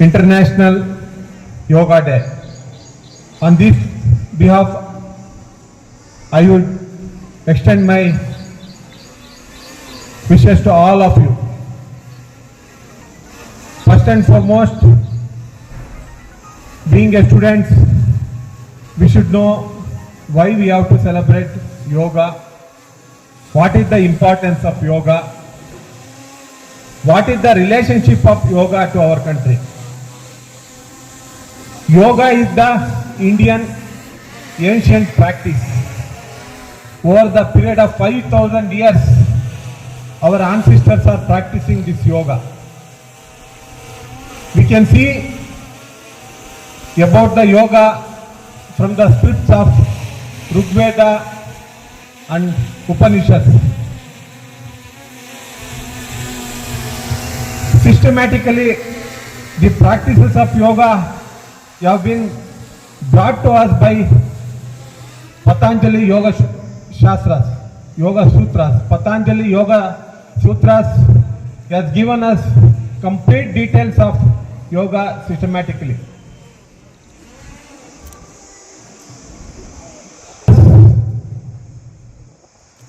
International Yoga Day. On this behalf, I would extend my wishes to all of you. First and foremost, being a student, we should know why we have to celebrate yoga, what is the importance of yoga, what is the relationship of yoga to our country. Yoga is the Indian ancient practice. Over the period of 5000 years, our ancestors are practicing this yoga. We can see about the yoga from the scripts of Rigveda and Upanishads. Systematically, the practices of yoga have been brought to us by Patanjali Yoga Shastras, Yoga Sutras. Patanjali Yoga Sutras has given us complete details of yoga systematically.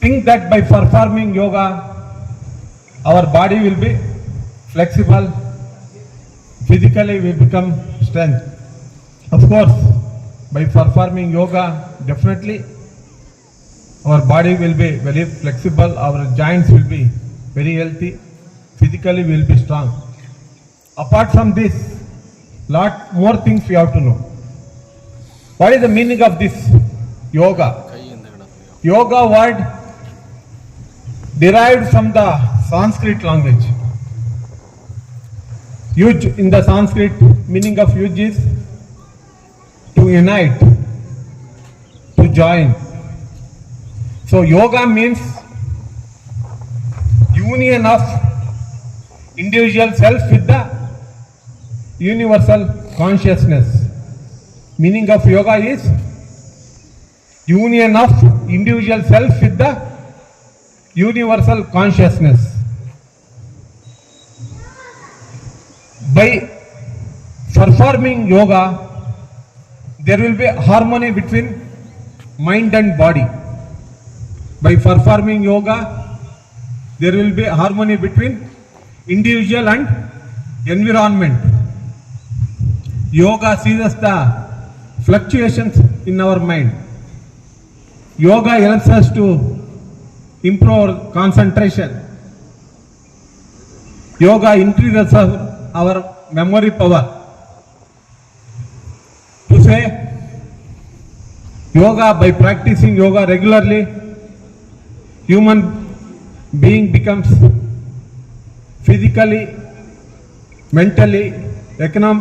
Think that by performing yoga, our body will be flexible, physically we become strength. Of course, by performing yoga, definitely our body will be very flexible, our joints will be very healthy, physically we will be strong. Apart from this, lot more things we have to know. What is the meaning of this yoga? Yoga word derived from the Sanskrit language. Yuj in the Sanskrit meaning of yuj is unite, to join. So yoga means union of individual self with the universal consciousness. Meaning of yoga is union of individual self with the universal consciousness. By performing yoga, there will be harmony between mind and body. By performing yoga, there will be harmony between individual and environment. Yoga sees the fluctuations in our mind. Yoga helps us to improve concentration. Yoga increases our, our memory power. Say, yoga by practicing yoga regularly, human being becomes physically, mentally, econom,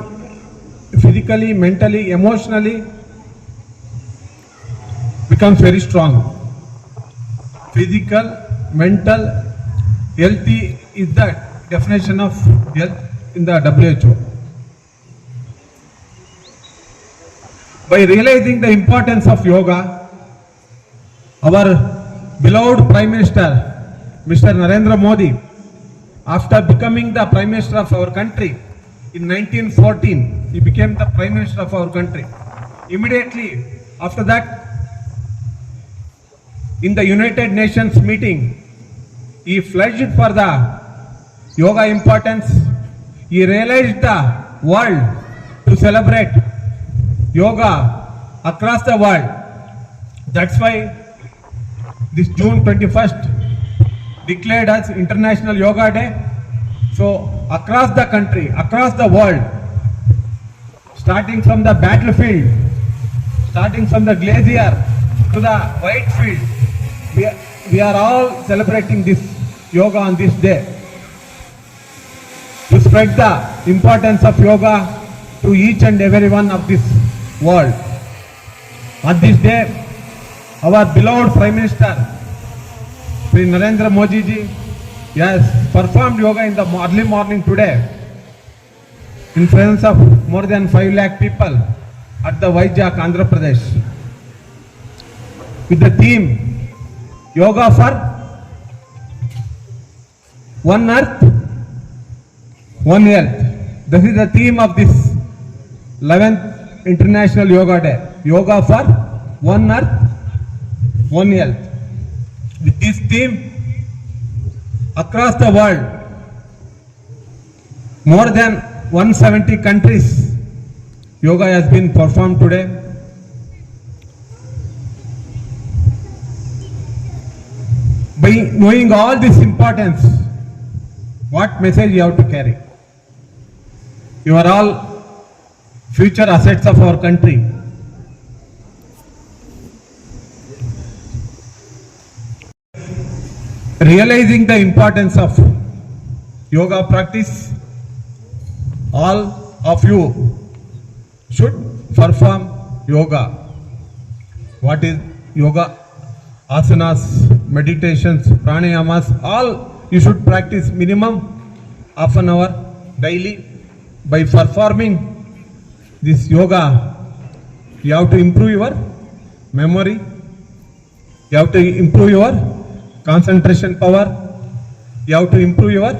physically, mentally, emotionally becomes very strong. Physical, mental, healthy is the definition of health in the WHO. By realizing the importance of yoga, our beloved Prime Minister, Mr. Narendra Modi, after becoming the Prime Minister of our country in 1914, he became the Prime Minister of our country. Immediately after that, in the United Nations meeting, he pledged for the yoga importance. He realized the world to celebrate yoga across the world. That's why this June 21st declared as International Yoga Day. So across the country, across the world, starting from the battlefield, starting from the glacier to the white field, we are, we are all celebrating this yoga on this day to spread the importance of yoga to each and every one of this world. On this day, our beloved Prime Minister, Sri Narendra Modi ji, has performed yoga in the early morning today in presence of more than 5 lakh people at the Vizag, Andhra Pradesh. With the theme Yoga for One Earth, One Health. This is the theme of this 11th International Yoga Day. Yoga for One Earth, One Health. With this theme, across the world, more than 170 countries, yoga has been performed today. By knowing all this importance, what message you have to carry? You are all future assets of our country. Realizing the importance of yoga practice, all of you should perform yoga. What is yoga? Asanas, meditations, pranayamas, all you should practice minimum half an hour daily. By performing this yoga, you have to improve your memory, you have to improve your concentration power, you have to improve your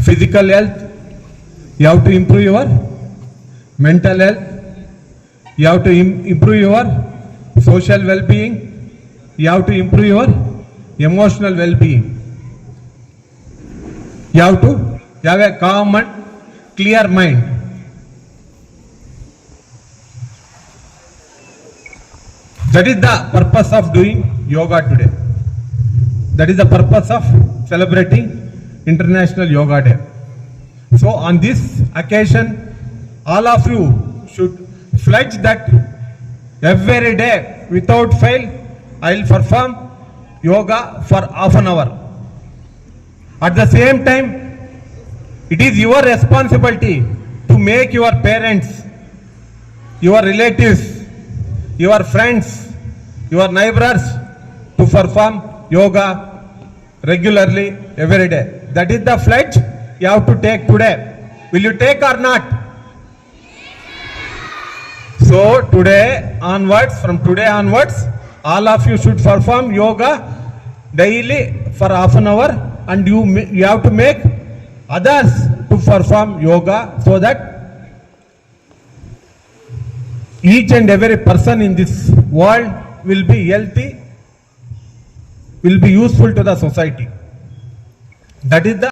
physical health, you have to improve your mental health, you have to im- improve your social well-being, you have to improve your emotional well-being. You have to have a calm and clear mind. That is the purpose of doing yoga today. That is the purpose of celebrating International Yoga Day. So on this occasion, all of you should pledge that every day without fail, I will perform yoga for half an hour. At the same time, it is your responsibility to make your parents, your relatives, your friends, your neighbors to perform yoga regularly every day. That is the pledge you have to take today. Will you take or not? So today onwards, from today onwards, all of you should perform yoga daily for half an hour and you, you have to make others to perform yoga so that each and every person in this world will be healthy, will be useful to the society. That is the